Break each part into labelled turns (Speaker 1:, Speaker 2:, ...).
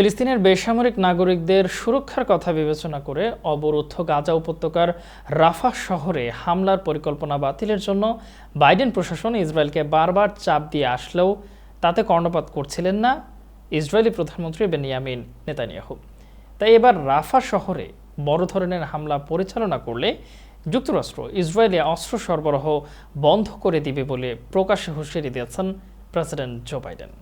Speaker 1: ফিলিস্তিনের বেসামরিক নাগরিকদের সুরক্ষার কথা বিবেচনা করে অবরুদ্ধ গাজা উপত্যকার রাফা শহরে হামলার পরিকল্পনা বাতিলের জন্য বাইডেন প্রশাসন ইসরায়েলকে বারবার চাপ দিয়ে আসলেও তাতে কর্ণপাত করছিলেন না ইসরায়েলি প্রধানমন্ত্রী বেনিয়ামিন নেতানিয়াহু তাই এবার রাফা শহরে বড় ধরনের হামলা পরিচালনা করলে যুক্তরাষ্ট্র ইসরায়েলে অস্ত্র সরবরাহ বন্ধ করে দিবে বলে প্রকাশ্যে হুঁশিয়ারি দিয়েছেন প্রেসিডেন্ট জো বাইডেন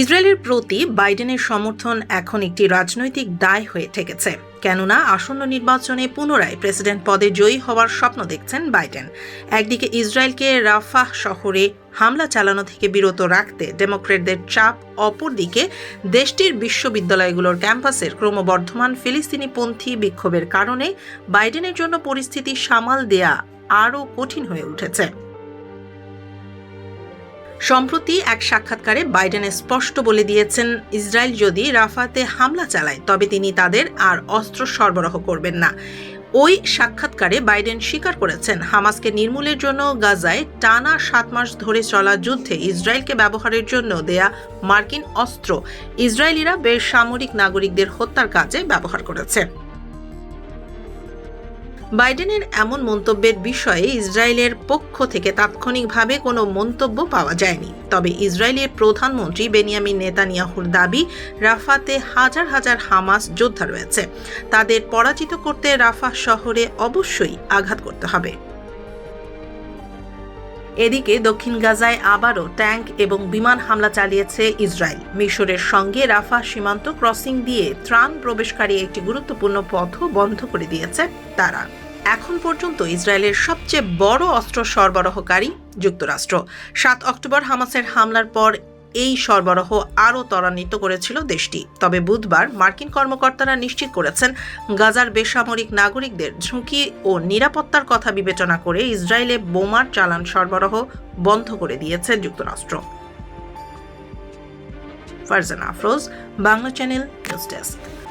Speaker 2: ইসরায়েলের প্রতি বাইডেনের সমর্থন এখন একটি রাজনৈতিক দায় হয়ে ঠেকেছে কেননা আসন্ন নির্বাচনে পুনরায় প্রেসিডেন্ট পদে জয়ী হওয়ার স্বপ্ন দেখছেন বাইডেন একদিকে ইসরায়েলকে রাফাহ শহরে হামলা চালানো থেকে বিরত রাখতে ডেমোক্রেটদের চাপ অপরদিকে দেশটির বিশ্ববিদ্যালয়গুলোর ক্যাম্পাসের ক্রমবর্ধমান ফিলিস্তিনিপন্থী বিক্ষোভের কারণে বাইডেনের জন্য পরিস্থিতি সামাল দেয়া আরও কঠিন হয়ে উঠেছে সম্প্রতি এক সাক্ষাৎকারে বাইডেন স্পষ্ট বলে দিয়েছেন ইসরায়েল যদি রাফাতে হামলা চালায় তবে তিনি তাদের আর অস্ত্র সরবরাহ করবেন না ওই সাক্ষাৎকারে বাইডেন স্বীকার করেছেন হামাসকে নির্মূলের জন্য গাজায় টানা সাত মাস ধরে চলা যুদ্ধে ইসরায়েলকে ব্যবহারের জন্য দেয়া মার্কিন অস্ত্র ইসরায়েলিরা বেসামরিক নাগরিকদের হত্যার কাজে ব্যবহার করেছে বাইডেনের এমন মন্তব্যের বিষয়ে ইসরায়েলের পক্ষ থেকে তাৎক্ষণিকভাবে কোনো মন্তব্য পাওয়া যায়নি তবে ইসরায়েলের প্রধানমন্ত্রী বেনিয়ামিন নেতানিয়াহুর দাবি রাফাতে হাজার হাজার হামাস যোদ্ধা রয়েছে তাদের পরাজিত করতে রাফা শহরে অবশ্যই আঘাত করতে হবে এদিকে দক্ষিণ গাজায় আবারও ট্যাঙ্ক এবং বিমান হামলা চালিয়েছে ইসরায়েল মিশরের সঙ্গে রাফা সীমান্ত ক্রসিং দিয়ে ত্রাণ প্রবেশকারী একটি গুরুত্বপূর্ণ পথও বন্ধ করে দিয়েছে তারা এখন পর্যন্ত ইসরায়েলের সবচেয়ে বড় অস্ত্র সরবরাহকারী যুক্তরাষ্ট্র সাত অক্টোবর হামাসের হামলার পর এই সরবরাহ আরও ত্বরান্বিত করেছিল দেশটি তবে বুধবার মার্কিন কর্মকর্তারা নিশ্চিত করেছেন গাজার বেসামরিক নাগরিকদের ঝুঁকি ও নিরাপত্তার কথা বিবেচনা করে ইসরায়েলে বোমার চালান সরবরাহ বন্ধ করে দিয়েছে যুক্তরাষ্ট্র
Speaker 3: Farzana Afroz Bangla channel news desk